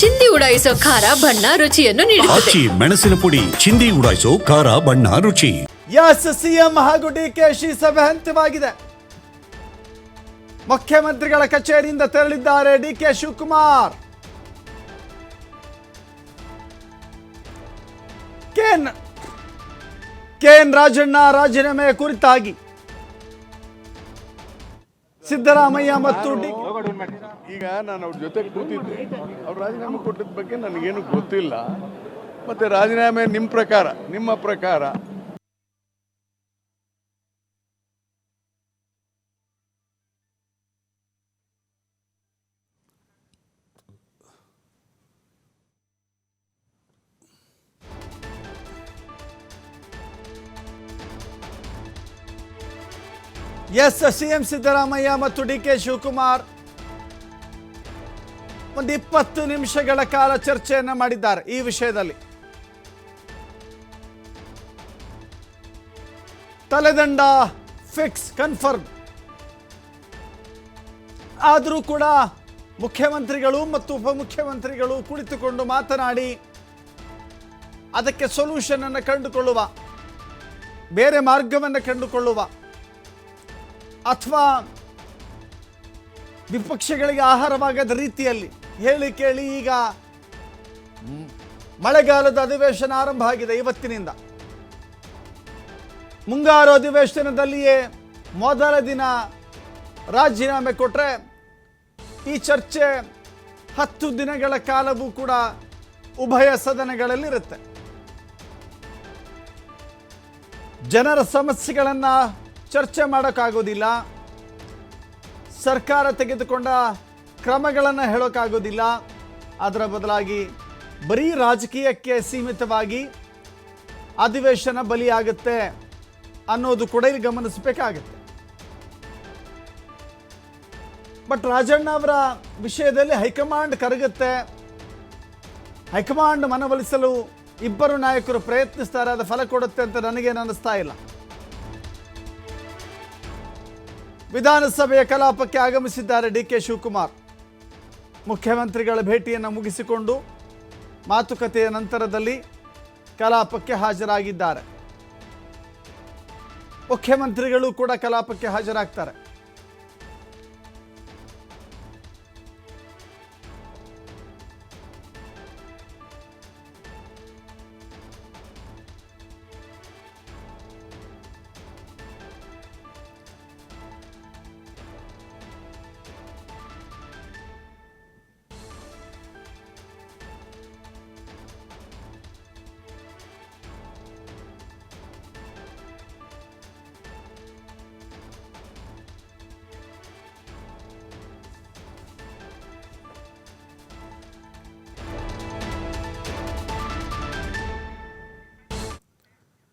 ಚಿಂದಿ ಉಡಾಯಿಸೋ ಖಾರ ಬಣ್ಣ ರುಚಿಯನ್ನು ನೀಡುತ್ತದೆ. ಆಚಿ ಮೆಣಸಿನ ಪುಡಿ ಚಿಂದಿ ಉಡಾಯಿಸೋ ಖಾರ ಬಣ್ಣ ರುಚಿ. ಎಸ್ ಸಿಎಂ ಹಾಗೂ ಡಿ ಕೆ ಶಿ ಸಭೆ ಅಂತ್ಯವಾಗಿದೆ. ಮುಖ್ಯಮಂತ್ರಿಗಳ ಕಚೇರಿಯಿಂದ ತೆರಳಿದ್ದಾರೆ ಡಿ ಕೆ ಶಿವಕುಮಾರ್. ಕೆನ್ ಕೆಎನ್ ರಾಜಣ್ಣ ರಾಜೀನಾಮೆ ಕುರಿತಾಗಿ ಸಿದ್ದರಾಮಯ್ಯ ಮತ್ತು ಡಿ ಈಗ ನಾನು ಅವ್ರ ಜೊತೆ ಕೂತಿದ್ದೆ. ಅವ್ರು ರಾಜೀನಾಮೆ ಕೊಟ್ಟಿದ್ದ ಬಗ್ಗೆ ನನಗೇನು ಗೊತ್ತಿಲ್ಲ. ಮತ್ತೆ ರಾಜೀನಾಮೆ ನಿಮ್ಮ ಪ್ರಕಾರ ನಿಮ್ಮ ಪ್ರಕಾರ? ಎಸ್ ಸಿಎಂ ಸಿದ್ದರಾಮಯ್ಯ ಮತ್ತು ಡಿ ಕೆ ಶಿವಕುಮಾರ್ ಒಂದು ಇಪ್ಪತ್ತು ನಿಮಿಷಗಳ ಕಾಲ ಚರ್ಚೆಯನ್ನು ಮಾಡಿದ್ದಾರೆ ಈ ವಿಷಯದಲ್ಲಿ. ತಲೆದಂಡ ಫಿಕ್ಸ್ ಕನ್ಫರ್ಮ್. ಆದರೂ ಕೂಡ ಮುಖ್ಯಮಂತ್ರಿಗಳು ಮತ್ತು ಉಪಮುಖ್ಯಮಂತ್ರಿಗಳು ಕುಳಿತುಕೊಂಡು ಮಾತನಾಡಿ ಅದಕ್ಕೆ ಸೊಲ್ಯೂಷನ್ ಅನ್ನು ಕಂಡುಕೊಳ್ಳುವ, ಬೇರೆ ಮಾರ್ಗವನ್ನು ಕಂಡುಕೊಳ್ಳುವ ಅಥವಾ ವಿಪಕ್ಷಗಳಿಗೆ ಆಹಾರವಾಗದ ರೀತಿಯಲ್ಲಿ ಹೇಳಿ ಕೇಳಿ ಈಗ ಮಳೆಗಾಲದ ಅಧಿವೇಶನ ಆರಂಭ ಆಗಿದೆ ಇವತ್ತಿನಿಂದ. ಮುಂಗಾರು ಅಧಿವೇಶನದಲ್ಲಿಯೇ ಮೊದಲ ದಿನ ರಾಜೀನಾಮೆ ಕೊಟ್ಟರೆ ಈ ಚರ್ಚೆ ಹತ್ತು ದಿನಗಳ ಕಾಲವೂ ಕೂಡ ಉಭಯ ಸದನಗಳಲ್ಲಿರುತ್ತೆ. ಜನರ ಸಮಸ್ಯೆಗಳನ್ನು ಚರ್ಚೆ ಮಾಡೋಕ್ಕಾಗೋದಿಲ್ಲ. ಸರ್ಕಾರ ತೆಗೆದುಕೊಂಡ ಕ್ರಮಗಳನ್ನು ಹೇಳೋಕ್ಕಾಗೋದಿಲ್ಲ ಅದರ ಬದಲಾಗಿ ಬರೀ ರಾಜಕೀಯಕ್ಕೆ ಸೀಮಿತವಾಗಿ ಅಧಿವೇಶನ ಬಲಿಯಾಗುತ್ತೆ ಅನ್ನೋದು ಕೂಡ ಇಲ್ಲಿ ಗಮನಿಸಬೇಕಾಗುತ್ತೆ. ಬಟ್ ರಾಜಣ್ಣ ಅವರ ವಿಷಯದಲ್ಲಿ ಹೈಕಮಾಂಡ್ ಕರಗುತ್ತೆ. ಹೈಕಮಾಂಡ್ ಮನವೊಲಿಸಲು ಇಬ್ಬರು ನಾಯಕರು ಪ್ರಯತ್ನಿಸ್ತಾರೆ, ಅದು ಫಲ ಕೊಡುತ್ತೆ ಅಂತ ನನಗೇನು ಅನ್ನಿಸ್ತಾ ಇಲ್ಲ. ವಿಧಾನಸಭೆಯ ಕಲಾಪಕ್ಕೆ ಆಗಮಿಸಿದ್ದಾರೆ ಡಿ ಕೆ ಶಿವಕುಮಾರ್. ಮುಖ್ಯಮಂತ್ರಿಗಳ ಭೇಟಿಯನ್ನು ಮುಗಿಸಿಕೊಂಡು ಮಾತುಕತೆಯ ನಂತರದಲ್ಲಿ ಕಲಾಪಕ್ಕೆ ಹಾಜರಾಗಿದ್ದಾರೆ. ಮುಖ್ಯಮಂತ್ರಿಗಳು ಕೂಡ ಕಲಾಪಕ್ಕೆ ಹಾಜರಾಗ್ತಾರೆ.